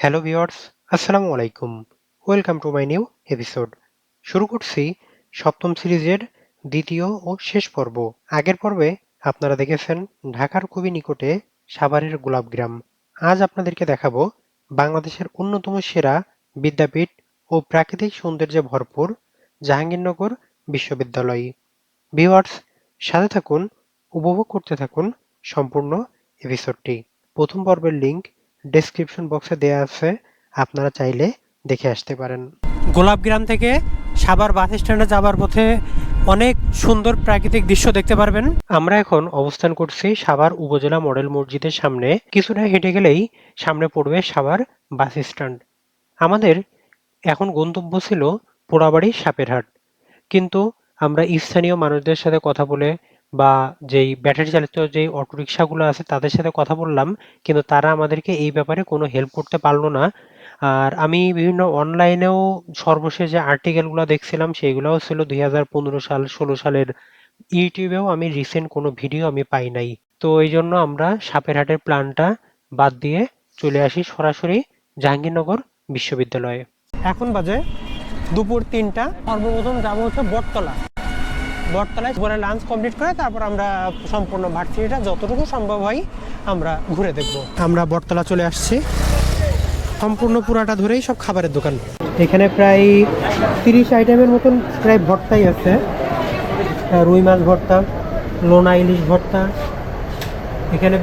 Hello viewers আসসালামু আলাইকুম welcome to my new episode শুরু করছি সপ্তম সিরিজের দ্বিতীয় ও শেষ পর্ব। আগের পর্বে আপনারা দেখেছেন ঢাকার খুবই নিকটে সাভারের গোলাপগ্রাম। আজ আপনাদেরকে দেখাবো বাংলাদেশের অন্যতম সেরা বিদ্যাপীঠ ও প্রাকৃতিক সৌন্দর্যে ভরপুর জাহাঙ্গীরনগর বিশ্ববিদ্যালয়। ভিওয়ার্স সাথে থাকুন, উপভোগ করতে থাকুন সম্পূর্ণ এপিসোডটি প্রথম পর্বের লিংক ডেসক্রিপশন বক্সে দেওয়া আছে আপনারা চাইলে দেখে আসতে পারেন। গোলাপগ্রাম থেকে সাভার বাস স্ট্যান্ডে যাবার পথে অনেক সুন্দর প্রাকৃতিক দৃশ্য দেখতে পারবেন। আমরা এখন অবস্থান করছি সাভার উপজেলা মডেল মসজিদের সামনে। কিছুটা হেঁটে গেলেই সামনে পড়বে সাভার বাস স্ট্যান্ড। আমাদের এখন গন্তব্য ছিল পোড়াবাড়ি সাপেরহাট। কিন্তু আমরা স্থানীয় মানুষদের সাথে কথা বলে বা যেই ব্যাটারি চালিত যেই অটোরিকশাগুলো আছে তাদের সাথে কথা বললাম, কিন্তু তারা আমাদেরকে এই ব্যাপারে কোনো হেল্প করতে পারল না। আর আমি বিভিন্ন অনলাইনেও সর্বশেষ যে আর্টিকেলগুলো দেখছিলাম সেইগুলোও ছিল দুই হাজার পনেরো সাল, ষোলো সালের। ইউটিউবেও আমি রিসেন্ট কোনো ভিডিও আমি পাই নাই। তো এই জন্য আমরা সাপেরহাটের প্ল্যানটা বাদ দিয়ে চলে আসি সরাসরি জাহাঙ্গীরনগর বিশ্ববিদ্যালয়ে। এখন বাজে দুপুর তিনটা। সর্বপ্রথম যাব হচ্ছে বটতলা। বটতলায় পরে লাঞ্চ কমপ্লিট করে তারপর আমরা সম্পূর্ণ ভার্সিটিটা যতটুকু সম্ভব হয় আমরা ঘুরে দেখব। আমরা বটতলা চলে আসছি। সম্পূর্ণ পুরাটা ধরেই সব খাবারের দোকান। এখানে প্রায় তিরিশ আইটেমের মতন প্রায় ভর্তাই আছে। রুই মাছ ভর্তা, লোনা ইলিশ ভর্তা। এখানে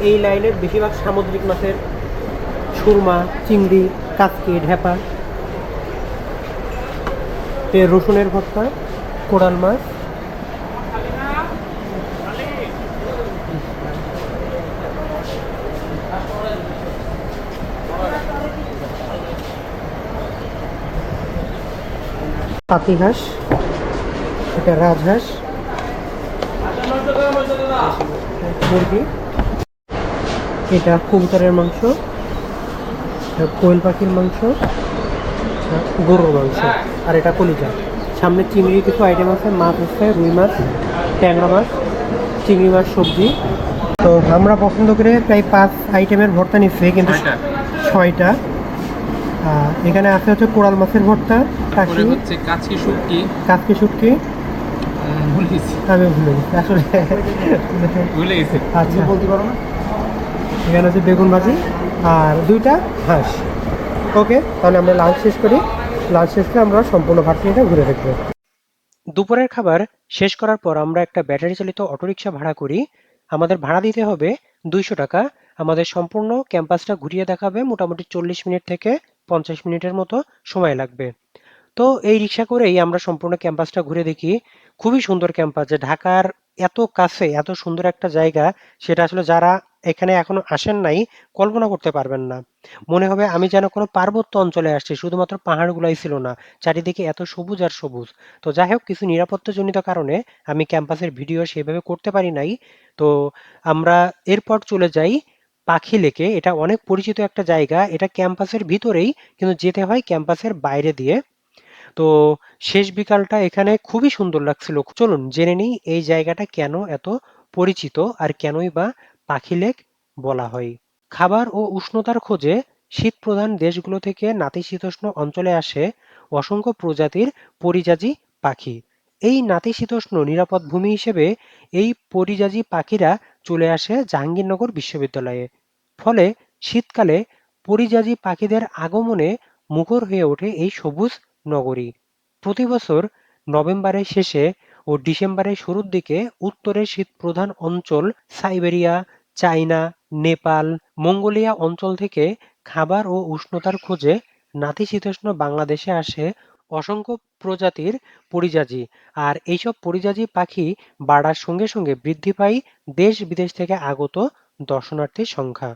এই- লাইনের বেশিরভাগ সামুদ্রিক মাছের সুরমা, চিংড়ি কাচকি ঢেপা রসুনের ভর্তা কোড়াল মাছ। পাতিহাঁস এটা রাজহাঁস। মুরগি এটা কবুতরের মাংস এটা কোয়েল পাখির মাংস গরুর মাংস আর এটা কলিজা। সামনে চিংড়ির কিছু আইটেম আছে মাছ আছে রুই মাছ ট্যাংরা মাছ চিংড়ি মাছ সবজি। তো আমরা পছন্দ করে প্রায় পাঁচ আইটেমের ভর্তা নিচ্ছি কিন্তু ছয়টা। এখানে আছে হচ্ছে কোরাল মাছের ভর্তা কাশি। হচ্ছে কাচকি শুটকি। কাশকি শুটকি। ভুলে গেছি। আমি ভুলে গেছি আসলে। ভুলে গেছি। আচ্ছা। বলতে পারো না? এখানে আছে বেগুন ভাজি আর দুইটা হাঁস। ওকে তাহলে আমরা লাঞ্চ শেষ করি। লাঞ্চ শেষ করে আমরা সম্পূর্ণ ভার্সিটিটা ঘুরে দেখব। দুপুরের খাবার শেষ করার পর আমরা একটা ব্যাটারি চালিত অটোরিকশা ভাড়া করি। আমাদের ভাড়া দিতে হবে দুইশো টাকা। আমাদের সম্পূর্ণ ক্যাম্পাসটা ঘুরিয়ে দেখাবে মোটামুটি চল্লিশ মিনিট থেকে পঞ্চাশ মিনিটের মতো সময় লাগবে। তো এই রিক্সা করেই আমরা সম্পূর্ণ ক্যাম্পাসটা ঘুরে দেখি। খুবই সুন্দর ক্যাম্পাস। যে ঢাকার এত কাছে, এত সুন্দর একটা জায়গা, সেটা আসলে যারা এখানে এখনও আসেন নাই, কল্পনা করতে পারবেন না। মনে হবে আমি যেন কোনো পার্বত্য অঞ্চলে আসছি, শুধুমাত্র পাহাড়গুলাই ছিল না, চারিদিকে এত সবুজ আর সবুজ। তো যাই হোক, কিছু নিরাপত্তাজনিত কারণে আমি ক্যাম্পাসের ভিডিও সেভাবে করতে পারি নাই। তো আমরা এরপর চলে যাই পাখি লেকে এটা অনেক পরিচিত একটা জায়গা। এটা ক্যাম্পাসের ভিতরেই কিন্তু যেতে হয় ক্যাম্পাসের বাইরে দিয়ে। তো শেষ বিকালটা এখানে খুবই সুন্দর লাগছিল। চলুন জেনে নিই এই জায়গাটা কেন এত পরিচিত আর কেনই বা পাখি লেক বলা হয়। খাবার ও উষ্ণতার খোঁজে শীত প্রধান দেশগুলো থেকে নাতিশীতোষ্ণ অঞ্চলে আসে অসংখ্য প্রজাতির পরিযাজী পাখি। এই নাতিশীতোষ্ণ নিরাপদ ভূমি হিসেবে এই পরিযাজী পাখিরা চলে আসে জাহাঙ্গীরনগর বিশ্ববিদ্যালয়ে। ফলে শীতকালে পরিযাজী পাখিদের আগমনে মুখর হয়ে ওঠে এই সবুজ নগরী। প্রতি বছর নভেম্বরের শেষে ও ডিসেম্বরের শুরুর দিকে উত্তরের শীতপ্রধান অঞ্চল সাইবেরিয়া চায়না নেপাল, মঙ্গোলিয়া অঞ্চল থেকে খাবার ও উষ্ণতার খোঁজে নাতিশীতোষ্ণ বাংলাদেশে আসে অসংখ্য প্রজাতির পরিযাজী আর এইসব পরিযাজী পাখি বাড়ার সঙ্গে সঙ্গে বৃদ্ধি পায় দেশ বিদেশ থেকে আগত দর্শনার্থীর সংখ্যা।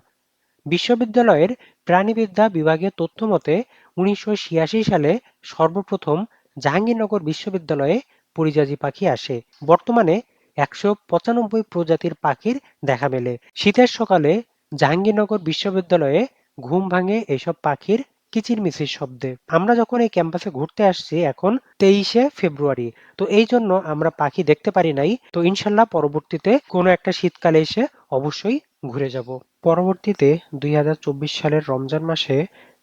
বিশ্ববিদ্যালয়ের প্রাণীবিদ্যা বিভাগের তথ্য মতে, উনিশশো সালে সর্বপ্রথম জাহাঙ্গীরনগর বিশ্ববিদ্যালয়ে পরিযাজী পাখি আসে। বর্তমানে একশো পঁচানব্বই প্রজাতির পাখির দেখা মেলে। শীতের সকালে জাহাঙ্গীরনগর বিশ্ববিদ্যালয়ে ঘুম ভাঙে এসব পাখির কিচিরমিচির শব্দে। আমরা যখন এই ক্যাম্পাসে ঘুরতে আসছি এখন তেইশে ফেব্রুয়ারি, তো এই জন্য আমরা পাখি দেখতে পারি নাই। তো ইনশাল্লাহ পরবর্তীতে কোনো একটা শীতকালে এসে অবশ্যই ঘুরে যাব। পরবর্তীতে দুই হাজার চব্বিশ সালের রমজান মাসে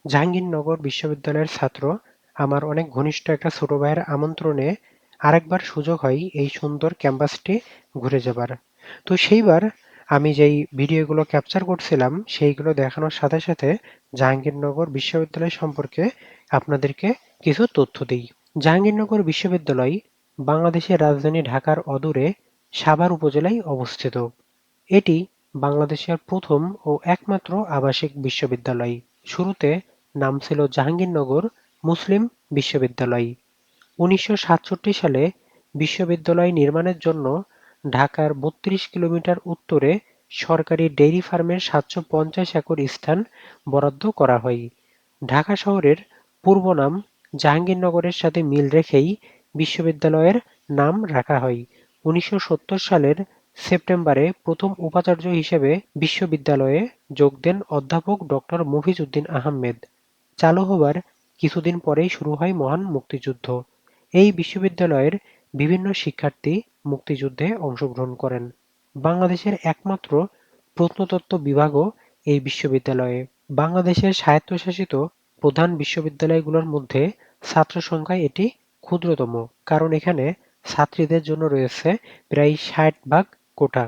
জাহাঙ্গীরনগর বিশ্ববিদ্যালয়ের ছাত্র, আমার অনেক ঘনিষ্ঠ একটা ছোট ভাইয়ের আমন্ত্রণে আরেকবার সুযোগ হয় এই সুন্দর ক্যাম্পাসটি ঘুরে যাবার। তো সেইবার আমি যেই ভিডিওগুলো ক্যাপচার করছিলাম, সেইগুলো দেখানোর সাথে সাথে জাহাঙ্গীরনগর বিশ্ববিদ্যালয় সম্পর্কে আপনাদেরকে কিছু তথ্য দিই। জাহাঙ্গীরনগর বিশ্ববিদ্যালয় বাংলাদেশের রাজধানী ঢাকার অদূরে সাভার উপজেলায় অবস্থিত। এটি বাংলাদেশের প্রথম ও একমাত্র আবাসিক বিশ্ববিদ্যালয়। শুরুতে নাম ছিল জাহাঙ্গীরনগর মুসলিম বিশ্ববিদ্যালয়। উনিশশো সাতষট্টি সালে বিশ্ববিদ্যালয় নির্মাণের জন্য ঢাকার বত্রিশ কিলোমিটার উত্তরে সরকারি ডেইরি ফার্মের সাতশো পঞ্চাশ একর স্থান বরাদ্দ করা হয়। ঢাকা শহরের পূর্ব নাম জাহাঙ্গীরনগরের সাথে মিল রেখেই বিশ্ববিদ্যালয়ের নাম রাখা হয়। উনিশশো সত্তর সালের সেপ্টেম্বরে প্রথম উপাচার্য হিসেবে বিশ্ববিদ্যালয়ে যোগ দেন অধ্যাপক ডক্টর মফিজ উদ্দিন আহমেদ। চালু হবার কিছুদিন পরেই শুরু হয় মহান মুক্তিযুদ্ধ। এই বিশ্ববিদ্যালয়ের বিভিন্ন শিক্ষার্থী মুক্তিযুদ্ধে অংশগ্রহণ করেন। বাংলাদেশের একমাত্র প্রত্নতত্ত্ব বিভাগও এই বিশ্ববিদ্যালয়ে। বাংলাদেশের স্বায়ত্তশাসিত প্রধান বিশ্ববিদ্যালয়গুলোর মধ্যে ছাত্র সংখ্যায় এটি ক্ষুদ্রতম, কারণ এখানে ছাত্রীদের জন্য রয়েছে প্রায় ষাট ভাগ কোটা।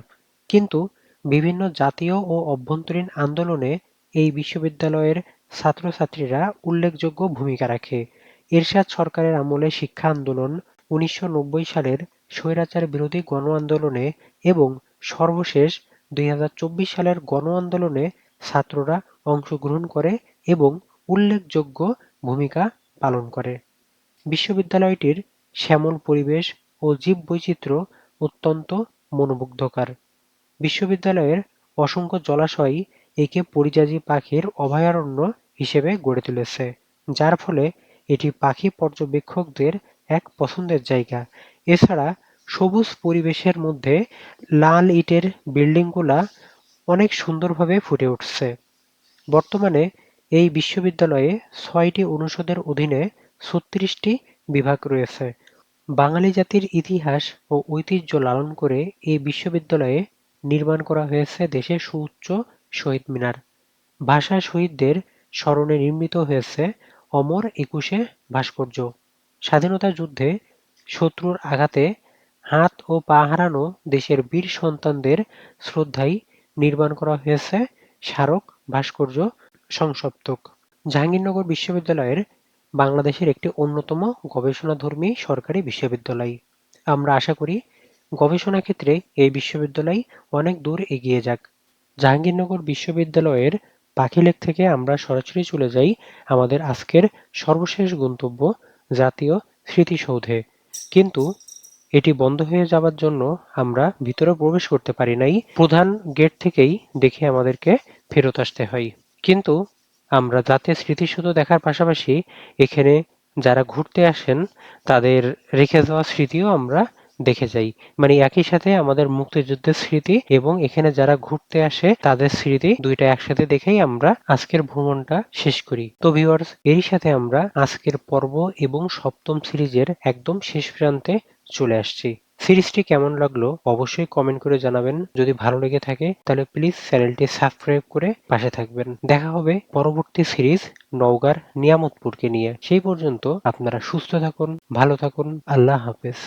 কিন্তু বিভিন্ন জাতীয় ও অভ্যন্তরীণ আন্দোলনে এই বিশ্ববিদ্যালয়ের ছাত্রছাত্রীরা উল্লেখযোগ্য ভূমিকা রাখে। এরশাদ সরকারের আমলে শিক্ষা আন্দোলন উনিশশো নব্বই সালের স্বৈরাচার বিরোধী গণ আন্দোলনে এবং সর্বশেষ দুই হাজার চব্বিশ সালের গণ আন্দোলনে ছাত্ররা অংশগ্রহণ করে এবং উল্লেখযোগ্য ভূমিকা পালন করে। বিশ্ববিদ্যালয়টির শ্যামল পরিবেশ ও জীববৈচিত্র্য অত্যন্ত মনোমুগ্ধকর। বিশ্ববিদ্যালয়ের অসংখ্য জলাশয়ই একে পরিযায়ী পাখির অভয়ারণ্য হিসেবে গড়ে তুলেছে, যার ফলে এটি পাখি পর্যবেক্ষকদের এক পছন্দের জায়গা। এছাড়া সবুজ পরিবেশের মধ্যে লাল ইটের বিল্ডিংগুলা অনেক সুন্দরভাবে ফুটে উঠছে। বর্তমানে এই বিশ্ববিদ্যালয়ে ছয়টি অনুষদের অধীনে ছত্রিশটি বিভাগ রয়েছে বাঙালি জাতির ইতিহাস ও ঐতিহ্য লালন করে এই বিশ্ববিদ্যালয়ে নির্মাণ করা হয়েছে দেশের সুউচ্চ শহীদ মিনার। ভাষা শহীদদের স্মরণে নির্মিত হয়েছে অমর একুশে ভাস্কর্য। স্বাধীনতা যুদ্ধে শত্রুর আঘাতে হাত ও পা হারানো দেশের বীর সন্তানদের শ্রদ্ধায় নির্মাণ করা হয়েছে স্মারক ভাস্কর্য সংসপ্তক। জাহাঙ্গীরনগর বিশ্ববিদ্যালয়ের বাংলাদেশের একটি অন্যতম গবেষণাধর্মী সরকারি বিশ্ববিদ্যালয়। আমরা আশা করি গবেষণা ক্ষেত্রে এই বিশ্ববিদ্যালয় অনেক দূর এগিয়ে যাক। জাহাঙ্গীরনগর বিশ্ববিদ্যালয়ের পাখিলেক থেকে আমরা সরাসরি চলে যাই আমাদের আজকের সর্বশেষ গন্তব্য জাতীয় স্মৃতিসৌধে। কিন্তু এটি বন্ধ হয়ে যাওয়ার জন্য আমরা ভিতরে প্রবেশ করতে পারি নাই। প্রধান গেট থেকেই দেখে আমাদেরকে ফেরত আসতে হয়। কিন্তু আমরা জাতীয় স্মৃতিসৌধ দেখার পাশাপাশি এখানে যারা ঘুরতে আসেন, তাদের রেখে যাওয়া স্মৃতিও আমরা দেখে যাই। মানে একই সাথে আমাদের মুক্তিযুদ্ধের স্মৃতি এবং এখানে যারা ঘুরতে আসে, তাদের স্মৃতি দুইটা একসাথে দেখেই আমরা আজকের ভ্রমণটা শেষ করি। তো ভিউয়ার্স এর সাথে আমরা আজকের পর্ব এবং সপ্তম সিরিজের একদম শেষ প্রান্তে চলে আসছি। সিরিজটি কেমন লাগল অবশ্যই কমেন্ট করে জানাবেন। যদি ভালো লেগে থাকে, তাহলে প্লিজ চ্যানেলটি সাবস্ক্রাইব করে পাশে থাকবেন। দেখা হবে পরবর্তী সিরিজ নওগাঁর নিয়ামতপুরকে নিয়ে। সেই পর্যন্ত আপনারা সুস্থ থাকুন, ভালো থাকুন। আল্লাহ হাফেজ।